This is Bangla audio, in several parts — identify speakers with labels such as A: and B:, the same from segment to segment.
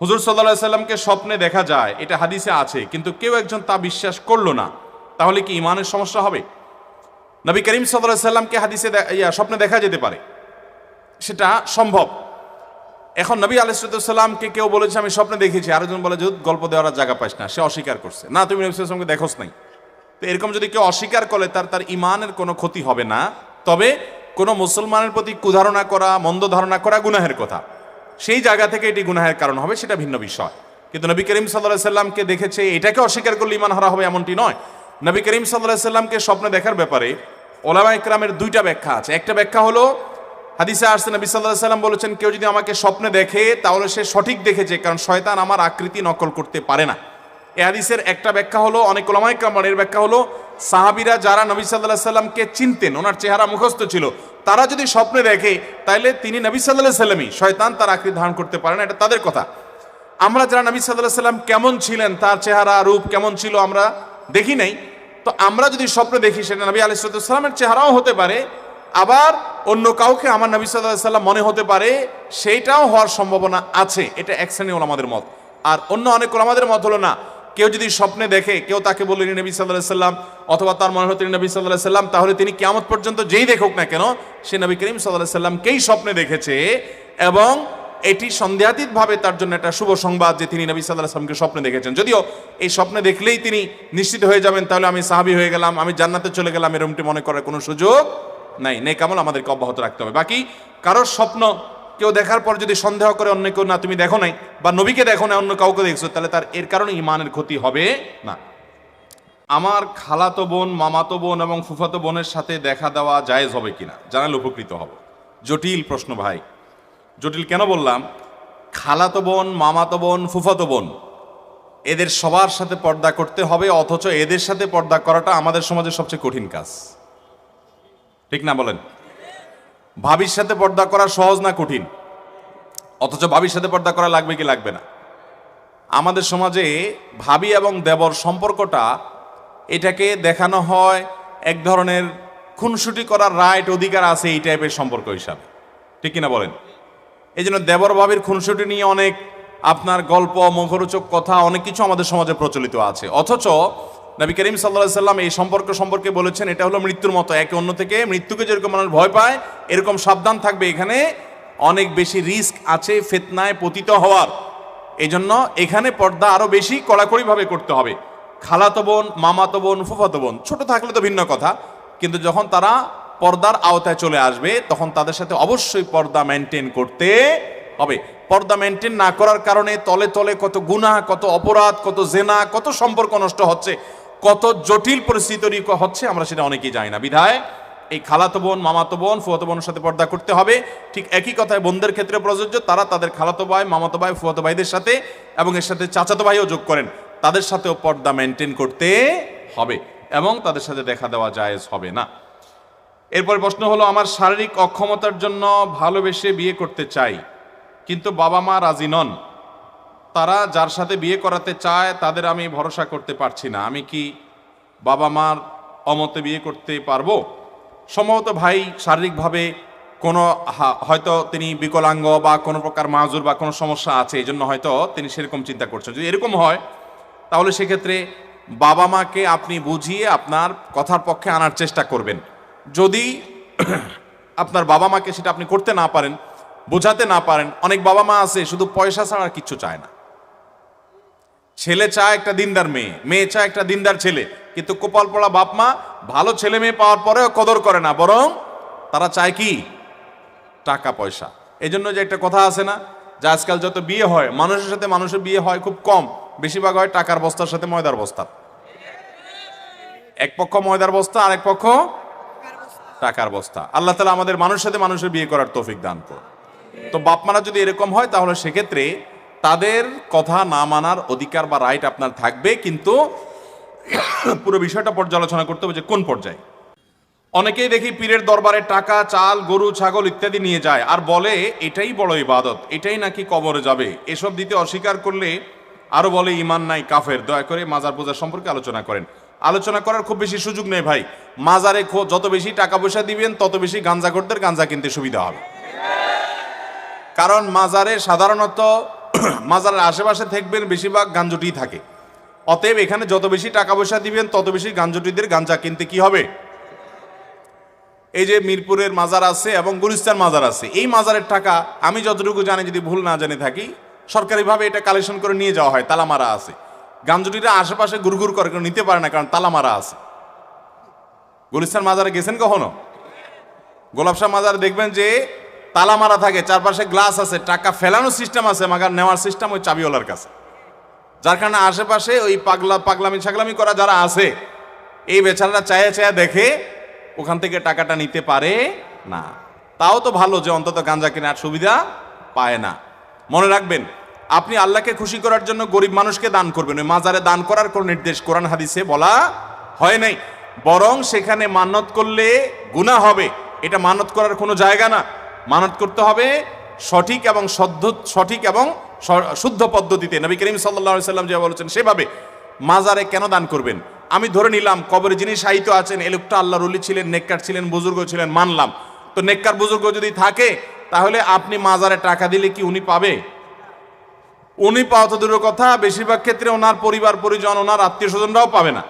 A: হুজুর সাল্লাহ সাল্লামকে স্বপ্নে দেখা যায়, এটা হাদিসে আছে, কিন্তু কেউ একজন তা বিশ্বাস করল না। তাহলে কি ইমানের সমস্যা হবে? নবী করিম সাল্লাহ সাল্লামকে হাদিসে স্বপ্নে দেখা যেতে পারে। সেটা সম্ভব। এখন নবী আলাইসালামকে কেউ বলেছে, আমি স্বপ্নে দেখেছি। আরেকজন বলে যে গল্প দেওয়ার জায়গা পাইস না। সে অস্বীকার করছে। না, তুমি নবী সাল্লামকে দেখোস নাই। তো এরকম যদি কেউ অস্বীকার করে, তার তার ইমানের কোনো ক্ষতি হবে না। তবে কোনো মুসলমানের প্রতি কুধারণা করা, মন্দ ধারণা করা গুনাহের কথা। সেই জায়গা থেকে এটি গুনাহের কারণ হবে, সেটা ভিন্ন বিষয়। কিন্তু নবী করিম সাল্লাহ সাল্লামকে দেখেছে, এটাকে অস্বীকার করলে ইমান হারা হবে এমনটি নয়। নবী করিম সাল্লাহ সাল্লামকে স্বপ্নে দেখার ব্যাপারে ওলামা ইকরামের দুইটা ব্যাখ্যা আছে। একটা ব্যাখ্যা হলো, হাদিসে আসছে নবী সাল্লাহ সাল্লাম বলেছেন, কেউ যদি আমাকে স্বপ্নে দেখে, তাহলে সে সঠিক দেখেছে, কারণ শয়তান আমার আকৃতি নকল করতে পারে না। এ হাদিসের একটা ব্যাখ্যা হলো, অনেক ওলামাই কামানের ব্যাখ্যা হলো, সাহাবিরা যারা নবী সাল্লাহ সাল্লামকে চিনতেন, ওনার চেহারা মুখস্থ ছিল তারা যদি স্বপ্নে দেখে তাহলে তিনি নবী সাল্লাহ সাল্লামই। শয়তান তার আকৃতি ধারণ করতে পারে না, এটা তাদের কথা। আমরা যারা নবী সাল্লাহ সাল্লাম কেমন ছিলেন, তার চেহারা, রূপ কেমন ছিল আমরা দেখি নাই। তো আমরা যদি স্বপ্নে দেখি, সেটা নবী আলিসাল্লামের চেহারাও হতে পারে, আবার অন্য কাউকে আমার নবী সাল্লাম মনে হতে পারে, সেইটাও হওয়ার সম্ভাবনা আছে। এটা এক শ্রেণি আমাদের মত। আর অন্য অনেক আমাদের মত হলো না কেউ যদি স্বপ্নে দেখে, কেউ তাকে বললেন নবী সাল্লাহ সাল্লাম, অথবা তার মনে হতেন নবী সাল্লাহ সাল্লাম, তাহলে তিনি কেমন পর্যন্ত যেই দেখুক না কেন, সে নবী করিম সাল্লাহ সাল্লামকেই স্বপ্নে দেখেছে এবং এটি সন্দেহাতীত ভাবে তার জন্য একটা শুভ সংবাদ যে তিনি নবী সাল্লাহ আসলামকে স্বপ্নে দেখেছেন। যদিও এই স্বপ্নে দেখলেই তিনি নিশ্চিত হয়ে যাবেন, তাহলে আমি সাহাবি হয়ে গেলাম, আমি জান্নাতে চলে গেলাম এরমটি মনে করার কোনো সুযোগ নাই। নেকামল আমাদেরকে অব্যাহত রাখতে হবে। বাকি কারোর স্বপ্ন কেউ দেখার পর যদি সন্দেহ করে অন্য কেউ, না, তুমি দেখো নাই, বা নবীকে দেখো না অন্য কাউকে দেখছ, তাহলে তার এর কারণে ইমানের ক্ষতি হবে না। আমার খালাতো বোন, মামাতো বোন এবং ফুফাতো বোনের সাথে দেখা দেওয়া জায়েজ হবে কিনা? জানালে উপকৃত হব। জটিল প্রশ্ন ভাই। জটিল কেন বললাম? খালাতো বোন, মামাতো বোন, ফুফাতো বোন, এদের সবার সাথে পর্দা করতে হবে, অথচ এদের সাথে পর্দা করাটা আমাদের সমাজের সবচেয়ে কঠিন কাজ। ঠিক না বলেন? ভাবির সাথে পর্দা করা সহজ না কঠিন? অথচ ভাবির সাথে পর্দা করা লাগবে কি লাগবে না? আমাদের সমাজে ভাবি এবং দেবর সম্পর্কটা এটাকে দেখানো হয় এক ধরনের খুনসুটি করার রাইট অধিকার আছে এই টাইপের সম্পর্ক হিসাবে। ঠিক কিনা বলেন? এই জন্য দেবর ভাবির খুনসুটি নিয়ে অনেক আপনার গল্প, মুখরোচক কথা, অনেক কিছু আমাদের সমাজে প্রচলিত আছে। অথচ নবী করিম সাল্লাহ সাল্লাম এই সম্পর্ক সম্পর্কে বলেছেন, এটা হলো মৃত্যুর মতো। একে অন্য থেকে মৃত্যুকে যেরকম মানুষ ভয় পায়, এরকম সাবধান থাকবে। এখানে অনেক বেশি রিস্ক আছে, ফেতনায় পতিত হওয়ার। এই জন্য এখানে পর্দা আরও বেশি কড়াকড়িভাবে করতে হবে। খালাতো বোন, মামাতো বোন, ফুফাতো বোন, ছোটো থাকলে তো ভিন্ন কথা। কিন্তু যখন তারা পর্দার আওতায় চলে আসবে, তখন তাদের সাথে অবশ্যই পর্দা মেনটেন করতে হবে। পর্দা মেনটেন না করার কারণে তলে তলে কত গুনাহ, কত অপরাধ, কত জেনা, কত সম্পর্ক নষ্ট হচ্ছে। কত জটিল পরিস্থিতি তৈরি হচ্ছে আমরা সেটা অনেকেই জানি না। বিধায় এই খালাতো বোন, মামাতো বোন, ফুয়াতো বোনের সাথে পর্দা করতে হবে। ঠিক একই কথায় বোনদের ক্ষেত্রে প্রযোজ্য, তারা তাদের খালাতো ভাই, মামাতো ভাই, ফুয়াতো ভাইদের সাথে এবং এর সাথে চাচাতো ভাইও যোগ করেন। তাদের সাথেও পর্দা মেনটেন করতে হবে এবং তাদের সাথে দেখা দেওয়া জায়েজ হবে না। এরপর প্রশ্ন হলো, আমার শারীরিক অক্ষমতার জন্য ভালোবেসে বিয়ে করতে চাই, কিন্তু বাবা মা রাজি নন। তারা যার সাথে বিয়ে করাতে চায়, তাদের আমি ভরসা করতে পারছি না। আমি কি বাবা মার অমতে বিয়ে করতে পারব? সম্ভবত ভাই শারীরিকভাবে কোনো হয়তো তিনি বিকলাঙ্গ বা কোনো প্রকার মাজুর বা কোনো সমস্যা আছে এই জন্য হয়তো তিনি সেরকম চিন্তা করছেন। যদি এরকম হয়, তাহলে সেক্ষেত্রে বাবা মাকে আপনি বুঝিয়ে আপনার কথার পক্ষে আনার চেষ্টা করবেন। যদি আপনার বাবা মাকে সেটা আপনি করতে না পারেন, বোঝাতে না পারেন, অনেক বাবা মা আছে, শুধু পয়সা ছাড়া কিচ্ছু চায় না। ছেলে চায় একটা দিনদার মেয়ে মেয়ে চায় একটা দিনদার ছেলে। কিন্তু কপাল পড়া বাপ মা ভালো ছেলে মেয়ে পাওয়ার পরেও কদর করে না, বরং তারা চায় কি? টাকা, পয়সা। এই জন্য যে একটা কথা আছে না, যে আজকাল যত বিয়ে হয়, মানুষের সাথে মানুষের বিয়ে হয় খুব কম। বেশিরভাগ হয় টাকার বস্তার সাথে ময়দার বস্তা এক পক্ষ ময়দার বস্তা আর এক পক্ষ টাকার বস্তা। আল্লাহ তালা আমাদের মানুষের সাথে মানুষের বিয়ে করার তৌফিক দান তো বাপমারা যদি এরকম হয়, তাহলে সেক্ষেত্রে তাদের কথা না মানার অধিকার বা রাইট আপনার থাকবে, কিন্তু পুরো বিষয়টা পর্যালোচনা করতে হবে যে কোন পর্যায়ে। অনেকেই দেখি পীরের দরবারে টাকা, চাল, গরু, ছাগল ইত্যাদি নিয়ে যায় আর বলে, এটাই বড় ইবাদত, এটাই নাকি কবরে যাবে। এসব দিতে অস্বীকার করলে আরও বলে ইমান নাই, কাফের। দয়া করে মাজার পূজা সম্পর্কে আলোচনা করেন। আলোচনা করার খুব বেশি সুযোগ নেই ভাই। মাজারে যত বেশি টাকা পয়সা দিবেন, তত বেশি গাঞ্জা করতে গাঞ্জা কিনতে সুবিধা হবে। কারণ মাজারে সাধারণত মাজারের আশেপাশে থাকবেন বেশিরভাগ গাঞ্জটি থাকে। অতএব এখানে যত বেশি টাকা পয়সা দিবেন, তত বেশি গাঞ্জটিদের গাঞ্জা কিনতে কি হবে? এই যে মিরপুরের মাজার আছে এবং গুলিস্তান মাজার আছে, এই মাজারের টাকা আমি যতটুকু জানি, যদি ভুল না জেনে থাকি, সরকারিভাবে এটা কালেকশন করে নিয়ে যাওয়া হয় তালা মারা আছে। গাঞ্জুটিরা আশেপাশে গুড়গুড় করে নিতে পারে না, কারণ তালা মারা আছে। গুলিস্তান মাজারে গেছেন কখনো? গোলাপশাহ মাজারে দেখবেন যে তালা মারা থাকে, চারপাশে গ্লাস আছে, টাকা ফেলানোর সিস্টেম আছে, মাগার নেওয়ার সিস্টেম ওই চাবিওয়ালার কাছে। যার কারণে আশেপাশে ওই পাগলা, পাগলামি ছাগলামি করা যারা আছে, এই বেচারারা চায়া চায়া দেখে ওখান থেকে টাকাটা নিতে পারে না। তাও তো ভালো যে অন্তত গাঞ্জা কেনার সুবিধা পায় না। মনে রাখবেন, আপনি আল্লাহকে খুশি করার জন্য গরিব মানুষকে দান করবেন, ওই মাজারে দান করার কোন নির্দেশ কোরআন হাদিসে বলা হয় নাই। বরং সেখানে মানত করলে গুনাহ হবে, এটা মানত করার কোনো জায়গা না। মানত করতে হবে সঠিক এবং সদ্ধ সঠিক এবং শুদ্ধ পদ্ধতিতে। নবী করিম সাল্লা সাল্লাম যে বলেছেন, সেভাবে মাজারে কেন দান করবেন? আমি ধরে নিলাম, কবরে যিনি সাহিত্য আছেন এ লোকটা আল্লাহ রুলি ছিলেন, নেককার ছিলেন, বুজুর্গ ছিলেন, মানলাম। তো নেককার বুজুর্গ যদি থাকে, তাহলে আপনি মাজারে টাকা দিলে কি উনি পাবে? উনি পাওয়া তো দূরের কথা, বেশিরভাগ ক্ষেত্রে ওনার পরিবার, পরিজন, ওনার আত্মীয় স্বজনরাও পাবে না।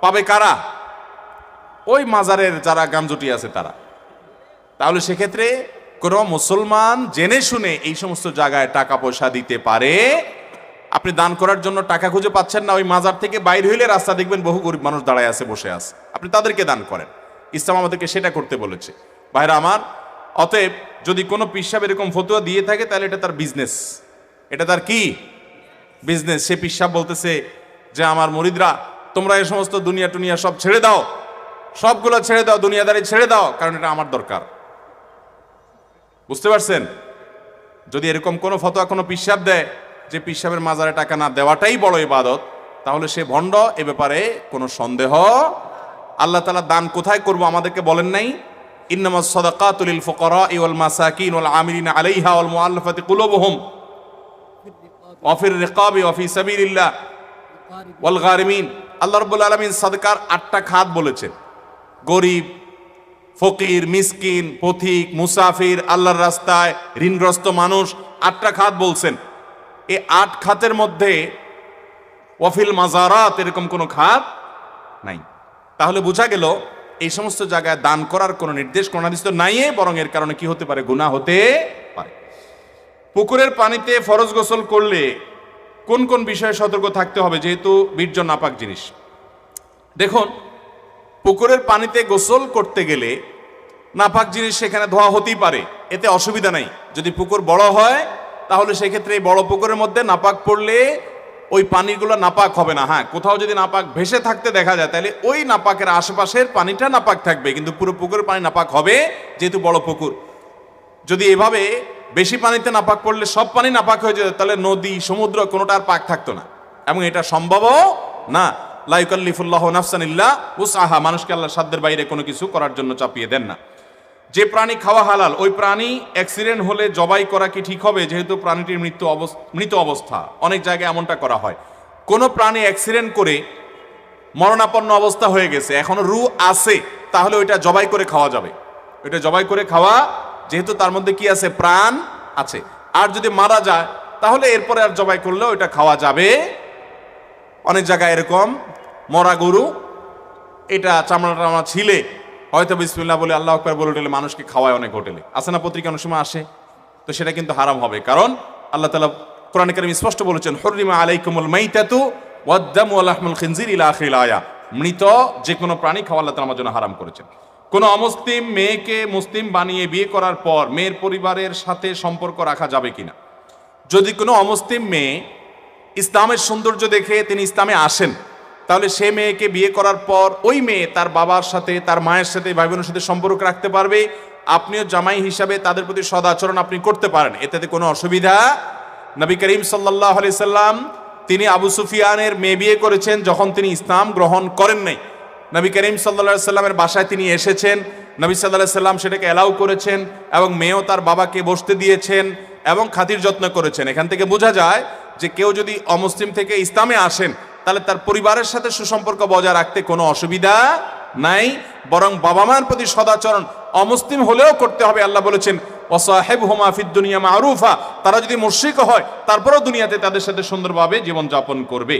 A: পাবে কারা? ওই মাজারের যারা গামজুটি আছে তারা। তাহলে সেক্ষেত্রে কোনো মুসলমান জেনে শুনে এই সমস্ত জায়গায় টাকা পয়সা দিতে পারে। আপনি দান করার জন্য টাকা খুঁজে পাচ্ছেন না, ওই মাজার থেকে বাইরে হইলে রাস্তা দেখবেন বহু গরিব মানুষ দাঁড়ায় আছে, বসে আছে। আপনি তাদেরকে দান করেন। ইসলাম আমাদেরকে সেটা করতে বলেছে। ভাইরা আমার, অতএব যদি কোনো পিসাব এরকম ফতুয়া দিয়ে থাকে, তাহলে এটা তার বিজনেস এটা তার কি? বিজনেস সে পিসাব বলতেছে যে, আমার মরিদরা, তোমরা এই সমস্ত দুনিয়া টুনিয়া সব ছেড়ে দাও। সবগুলো ছেড়ে দাও, দুনিয়াদারি ছেড়ে দাও, কারণ এটা আমার দরকার। বুঝতে পারছেন? যদি এরকম কোনো ফতোয়া কোনো পিসাব দেয়, যে পিসাবের মাজারে টাকা না দেওয়াটাই বড় ইবাদত, তাহলে সে ভণ্ড এ ব্যাপারে কোনো সন্দেহ আল্লাহ তালা দান কোথায় করব আমাদেরকে বলেন নাই? ইন্নামা সদাকাতুলিল ফুকারা ওয়াল মাসাকিন ওয়াল আমিলিন আলাইহা ওয়াল মুআল্লাফাতি কুলুবুহুম অফির রিকাবি অফি সাবিলিল্লাহ ওয়াল গারিমিন। আল্লাহ রাব্বুল আলামিন সাদকার আটটা খাত বলেছেন। গরিব ফকির, মিসকিন, পথিক, মুসাফির, আল্লাহর রাস্তায় ঋণগ্রস্ত মানুষ আটটা খাত বলছেন। এই আট খাতের মধ্যে ওয়াফিল মাজারাত এরকম কোনো খাত নাই। তাহলে বোঝা গেল এই সমস্ত জায়গায় দান করার কোনো নির্দেশ, কোন তো নাই বরং এর কারণে কি হতে পারে, গুনাহ হতে পারে। পুকুরের পানিতে ফরজ গোসল করলে কোন কোন বিষয়ে সতর্ক থাকতে হবে, যেহেতু বীর্য নাপাক জিনিস। দেখুন পুকুরের পানিতে গোসল করতে গেলে নাপাক জিনিস সেখানে ধোয়া হতেই পারে। এতে অসুবিধা নাই। যদি পুকুর বড় হয়, তাহলে সেক্ষেত্রে এই বড় পুকুরের মধ্যে নাপাক পড়লে ওই পানিগুলো নাপাক হবে না। হ্যাঁ কোথাও যদি নাপাক ভেসে থাকতে দেখা যায়, তাহলে ওই নাপাকের আশেপাশের পানিটা নাপাক থাকবে। কিন্তু পুরো পুকুরের পানি নাপাক হবে, যেহেতু বড় পুকুর। যদি এভাবে বেশি পানিতে নাপাক পড়লে সব পানি নাপাক হয়ে যেত, তাহলে নদী, সমুদ্র কোনোটা আর পাক থাকতো না। এবং এটা সম্ভবও না। লাইকাল্লিফুল্লাহ নাফসানিল্লাহ উসাহা মানুষকে আল্লাহ সাধ্যের বাইরে কোনো কিছু করার জন্য চাপিয়ে দেন না। যে প্রাণী খাওয়া হালাল, ওই প্রাণী অ্যাক্সিডেন্ট হলে জবাই করা কি ঠিক হবে? যেহেতু প্রাণীটির মৃত্যু মৃত অবস্থা, অনেক জায়গায় এমনটা করা হয়। কোনো প্রাণী অ্যাক্সিডেন্ট করে মরণাপন্ন অবস্থা হয়ে গেছে, এখনও রু আছে, তাহলে ওইটা জবাই করে খাওয়া যাবে। ওইটা জবাই করে খাওয়া, যেহেতু তার মধ্যে কি আছে? প্রাণ আছে। আর যদি মারা যায়, তাহলে এরপরে আর জবাই করলে ওইটা খাওয়া যাবে। অনেক জায়গায় এরকম মরা গরু, এটা চামড়া টামড়া ছিলে, হয়তো বিসমিল্লাহ বলে আল্লাহ আকবার বলে উঠলে মানুষকে খাওয়ায় অনেক হোটেলে। আসে না পত্রিকা অনেক সময় আসে? তো সেটা কিন্তু হারাম হবে। কারণ আল্লাহ তালা কোরআন কারিম স্পষ্ট বলেছেন হরিমা আলাইকুমুল মাইতাতু ওয়াদ্দামু আলাহমুল খিনজির ইলা আখিল আয়া। মৃত যে কোনো প্রাণী খাওয়া আল্লাহ তালা আমার জন্য হারাম করেছেন। কোন অমুসলিম মেয়েকে মুসলিম বানিয়ে বিয়ে করার পর মেয়ের পরিবারের সাথে সম্পর্ক রাখা যাবে কিনা? যদি কোনো অমুসলিম মেয়ে ইসলামের সৌন্দর্য দেখে তিনি ইসলামে আসেন তাহলে সে মেয়েকে বিয়ে করার পর ওই মেয়ে তার বাবার সাথে, তার মায়ের সাথে ভাই বোনের সাথে সম্পর্ক রাখতে পারবে। আপনিও জামাই হিসাবে তাদের প্রতি সদাচরণ আপনি করতে পারেন। এতে কোনো অসুবিধা নবী করিম সাল্লাহ আলি সাল্লাম, তিনি আবু সুফিয়ানের মেয়ে বিয়ে করেছেন যখন তিনি ইসলাম গ্রহণ করেন নাই। নবী করিম সাল্লা সাল্লামের বাসায় তিনি এসেছেন। নবী সাল্লাহ সাল্লাম সেটাকে অ্যালাউ করেছেন এবং মেয়েও তার বাবাকে বসতে দিয়েছেন এবং খাতির যত্ন করেছেন। এখান থেকে বোঝা যায় যে কেউ যদি অমুসলিম থেকে ইসলামে আসেন তাহলে তার পরিবারের সাথে সুসম্পর্ক বজায় রাখতে কোনো অসুবিধা নাই। বরং বাবা মার প্রতি সদাচরণ অমুসলিম হলেও করতে হবে। আল্লাহ বলেছেন অসাহেব হোমা দুনিয়া মা আরুফা তারা যদি মুর্শিক হয়, তারপরেও দুনিয়াতে তাদের সাথে সুন্দরভাবে জীবনযাপন করবে।